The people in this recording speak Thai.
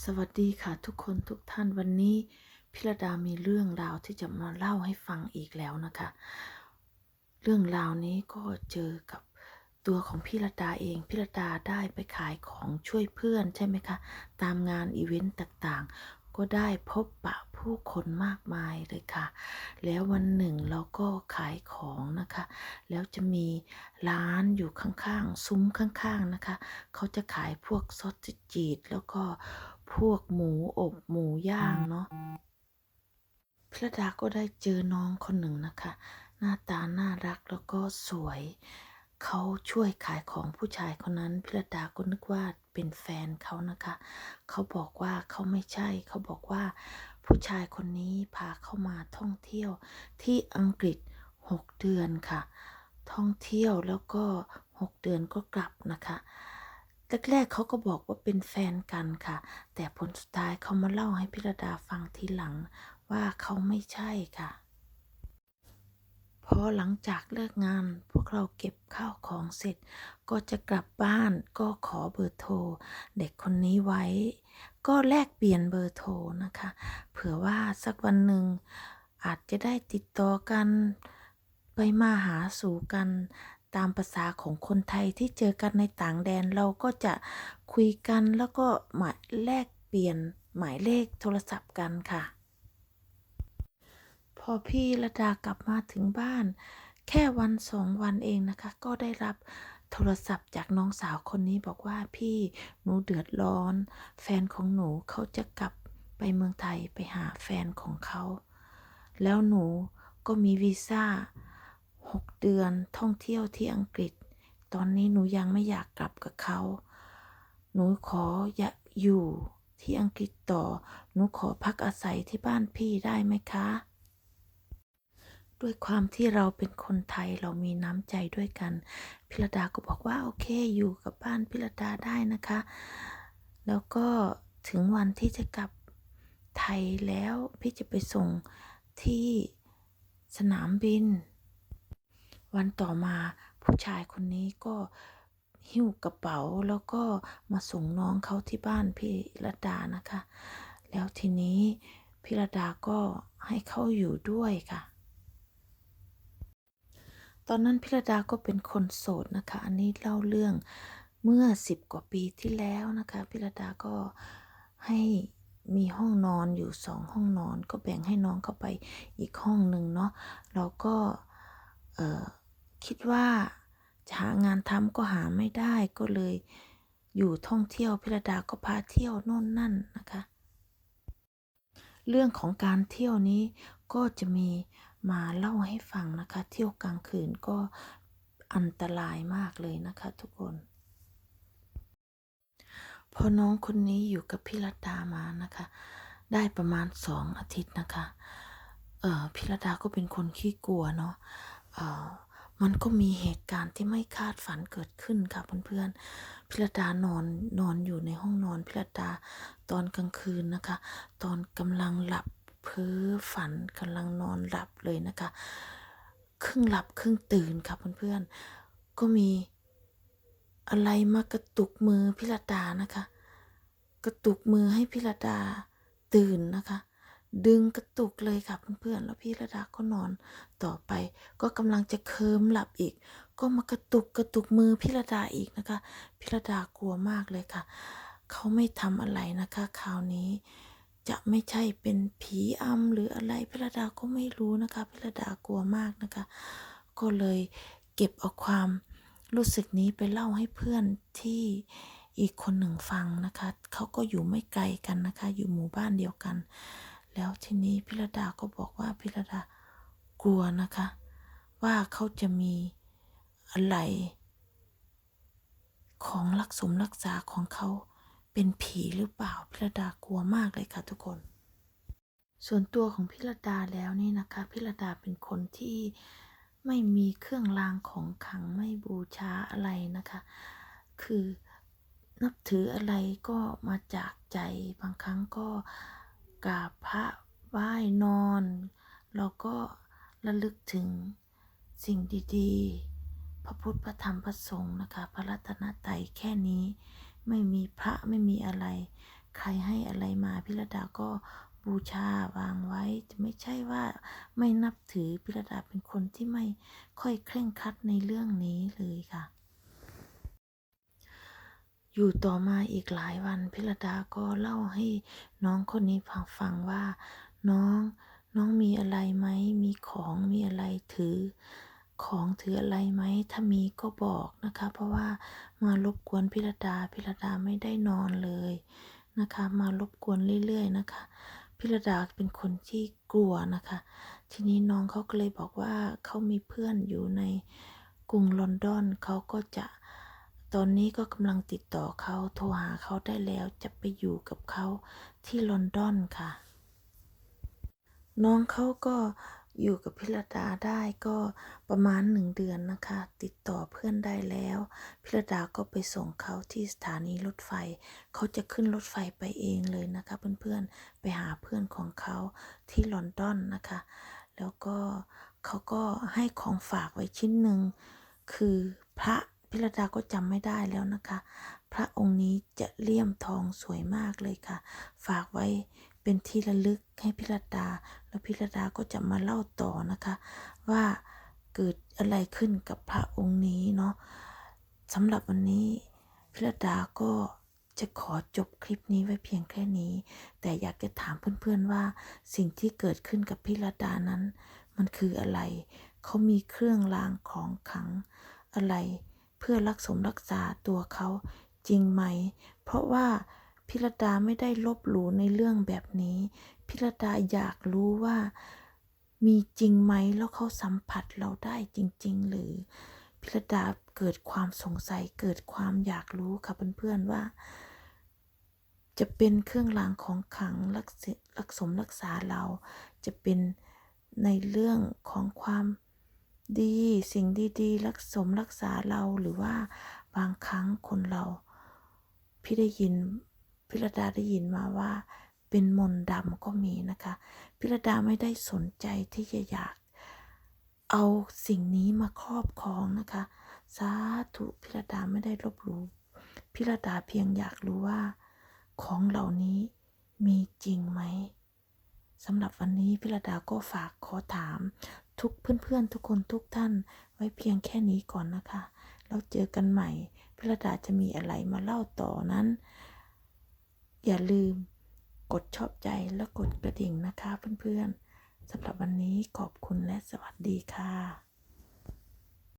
สวัสดีค่ะทุกคนทุกท่านวันนี้พิรดามีเรื่องราวที่จะมาเล่าให้ฟังอีกแล้วนะคะ เรื่องราวนี้ก็เจอกับตัวของพิรดาเองพิรดาได้ไปขายของช่วยเพื่อนใช่ไหมคะ ตามงานอีเวนต์ต่างๆ ก็ได้พบปะผู้คนมากมายเลยค่ะ แล้ววันหนึ่งเราก็ขายของนะคะ แล้วจะมีร้านอยู่ข้างๆ ซุ้มข้างๆนะคะ เขาจะขายพวกซอสจีดแล้วก็ พวกหมูอบหมูย่างเนาะพิรดาก็ได้เจอน้องคนหนึ่งนะคะ หน้าตาน่ารักแล้วก็สวย เขาช่วยขายของผู้ชายคนนั้นพิรดาก็นึกว่าเป็นแฟนเขานะคะ เขาบอกว่าเขาไม่ใช่ เขาบอกว่าผู้ชายคนนี้พาเข้ามาท่องเที่ยวที่อังกฤษ 6 เดือนค่ะ ท่องเที่ยวแล้วก็ 6 เดือนก็กลับนะคะ แรกๆเขาก็บอกว่าเป็นแฟนกันค่ะ แต่ผลสุดท้ายเขามาเล่าให้พิรดาฟังทีหลังว่าเขาไม่ใช่ค่ะ พอหลังจากเลิกงานพวกเราเก็บข้าวของเสร็จ ก็จะกลับบ้านก็ขอเบอร์โทร เด็กคนนี้ไว้ ก็แลกเปลี่ยนเบอร์โทรนะคะ เผื่อว่าสักวันหนึ่งอาจจะได้ติดต่อกันไปมาหาสู่กัน ตามภาษาของคนไทยที่เจอกันในต่างแดนเราก็จะคุยกันแล้วก็หมายแลกเปลี่ยนหมายเลขโทรศัพท์กันค่ะ พอพี่ระดากลับมาถึงบ้าน แค่วันสองวันเองนะคะ ก็ได้รับโทรศัพท์จากน้องสาวคนนี้บอกว่าพี่หนูเดือดร้อน แฟนของหนูเขาจะกลับไปเมืองไทยไปหาแฟนของเขา แล้วหนูก็มีวีซ่า หกเดือนท่องเที่ยวที่อังกฤษ ตอนนี้หนูยังไม่อยากกลับกับเขา หนูขออยากอยู่ที่อังกฤษต่อ หนูขอพักอาศัยที่บ้านพี่ได้ไหมคะ ด้วยความที่เราเป็นคนไทยเรามีน้ำใจด้วยกัน พิรดาก็บอกว่าโอเคอยู่กับบ้านพิรดาได้นะคะ แล้วก็ถึงวันที่จะกลับไทยแล้วพี่จะไปส่งที่สนามบิน วันต่อมาผู้ชายคนนี้ก็หิ้วกระเป๋าแล้วก็มาส่งน้องเขาที่บ้านพี่ระดานะคะ แล้วทีนี้พิระดาก็ให้เขาอยู่ด้วยค่ะ ตอนนั้นพิรดาก็เป็นคนโสดนะคะ อันนี้เล่าเรื่องเมื่อสิบกว่าปีที่แล้วนะคะพิรดาก็ให้มีห้องนอนอยู่สองห้องนอน ก็แบ่งให้น้องเข้าไปอีกห้องหนึ่งเนาะเราก็เออ คิดว่าจะหางานทำก็หาไม่ได้ก็เลยอยู่ท่องเที่ยวพิรดาก็พาเที่ยวโน่นนั่นนะคะ เรื่องของการเที่ยวนี้ก็จะมีมาเล่าให้ฟังนะคะ เที่ยวกลางคืนก็อันตรายมากเลยนะคะ ทุกคนพอน้องคนนี้อยู่กับพี่รัตดามานะคะ ได้ประมาณสองอาทิตย์นะคะ เอ่อพี่รัตดาก็เป็นคนขี้กลัวเนาะเอ่อ มันก็มีเหตุการณ์ที่ไม่คาดฝันเกิดขึ้นค่ะเพื่อนๆพิรดานอนนอนอยู่ในห้องนอนพิรดาตอนกลางคืนนะคะ ตอนกำลังหลับเพ้อฝันกำลังนอนหลับเลยนะคะ ครึ่งหลับครึ่งตื่นค่ะเพื่อนๆก็มีอะไรมากระตุกมือพิรดานะคะ กระตุกมือให้พิรดาตื่นนะคะ ดึงกระตุกเลยค่ะเพื่อนๆ แล้วพี่ระดาก็นอนต่อไปก็กำลังจะเคิมหลับอีก ก็มากระตุกกระตุกมือพี่ระดาอีกนะคะ พี่ระดากลัวมากเลยค่ะ เขาไม่ทำอะไรนะคะคราวนี้จะไม่ใช่เป็นผีอำหรืออะไรพี่ระดาก็ไม่รู้นะคะพี่ระดากลัวมากนะคะ ก็เลยเก็บเอาความรู้สึกนี้ไปเล่าให้เพื่อนที่อีกคนหนึ่งฟังนะคะ เขาก็อยู่ไม่ไกลกันนะคะ อยู่หมู่บ้านเดียวกัน แล้วทีนี้พิรดาก็บอกว่าพิรดากลัวนะคะ ว่าเขาจะมีอะไร ของรักสมรักษาของเขาเป็นผีหรือเปล่าพิรดากลัวมากเลยค่ะทุกคน ส่วนตัวของพิรดาแล้วนี่นะคะพิรดาเป็นคนที่ไม่มีเครื่องรางของขังไม่บูชาอะไรนะคะ คือนับถืออะไรก็มาจากใจบางครั้งก็ กราบพระไหว้นอน เราก็ระลึกถึงสิ่งดีๆ พระพุทธพระธรรมพระสงฆ์นะคะ พระรัตนตรัยแค่นี้ไม่มีพระไม่มีอะไร ใครให้อะไรมาพิรดาก็บูชาวางไว้ ไม่ใช่ว่าไม่นับถือพิรดาเป็นคนที่ไม่ค่อยเคร่งครัดในเรื่องนี้เลยค่ะ อยู่ต่อมาอีกหลายวันพิรดาก็เล่าให้น้องคนนี้ฟังฟังว่า น้องน้องมีอะไรไหม มีของมีอะไรถือ ของถืออะไรไหม ถ้ามีก็บอกนะคะ เพราะว่ามารบกวนพิรดาพิรดาไม่ได้นอนเลยนะคะ มารบกวนเรื่อยๆนะคะพิรดาเป็นคนที่กลัวนะคะ ทีนี้น้องเขาก็เลยบอกว่าเขามีเพื่อนอยู่ในกรุงลอนดอนเขาก็จะ ตอนนี้ก็กำลังติดต่อเขาโทรหาเขาได้แล้วจะไปอยู่กับเขาที่ลอนดอนค่ะ น้องเขาก็อยู่กับพิรดาได้ก็ประมาณหนึ่งเดือนนะคะ ติดต่อเพื่อนได้แล้วพิรดาก็ไปส่งเขาที่สถานีรถไฟ เขาจะขึ้นรถไฟไปเองเลยนะคะ เพื่อนๆไปหาเพื่อนของเขาที่ลอนดอนนะคะ แล้วก็เขาก็ให้ของฝากไว้ชิ้นหนึ่งคือพระ พิรดาก็จำไม่ได้แล้วนะคะ พระองค์นี้จะเลี่ยมทองสวยมากเลยค่ะ ฝากไว้เป็นที่ระลึกให้พิรดา แล้วพิรดาก็จะมาเล่าต่อนะคะ ว่าเกิดอะไรขึ้นกับพระองค์นี้เนาะสำหรับวันนี้พิรดาก็จะขอจบคลิปนี้ไว้เพียงแค่นี้ แต่อยากจะถามเพื่อนๆว่าสิ่งที่เกิดขึ้นกับพิรดานั้น มันคืออะไร เขามีเครื่องรางของขังอะไร เพื่อรักสมรักษาตัวเขาจริงไหม เพราะว่าพิรดาไม่ได้ลบหลู่ในเรื่องแบบนี้ พิรดาอยากรู้ว่ามีจริงไหมแล้วเขาสัมผัสเราได้จริง ๆ หรือ พิรดาเกิดความสงสัยเกิดความอยากรู้ค่ะเพื่อนๆว่า จะเป็นเครื่องรางของขลังรักษรักสมรักษาเรา จะเป็นในเรื่องของความ ดีสิ่งดีๆ รักสมรักษาเราหรือว่าบางครั้งคนเราพี่ได้ยินพิรดาได้ยินมาว่า เป็นมนต์ดำก็มีนะคะพิรดาไม่ได้สนใจที่จะอยาก เอาสิ่งนี้มาครอบครองนะคะสาธุพิรดาไม่ได้ลบหลู่พิรดาเพียงอยากรู้ว่า ของเหล่านี้มีจริงไหมสำหรับวันนี้พิรดาก็ฝากขอถาม ทุกเพื่อนๆทุกคนทุกท่านไว้เพียงแค่นี้ก่อนนะคะ แล้วเจอกันใหม่ พิรดาจะมีอะไรมาเล่าต่อนั้น อย่าลืมกดชอบใจและกดกระดิ่งนะคะเพื่อนๆสำหรับวันนี้ขอบคุณและสวัสดีค่ะ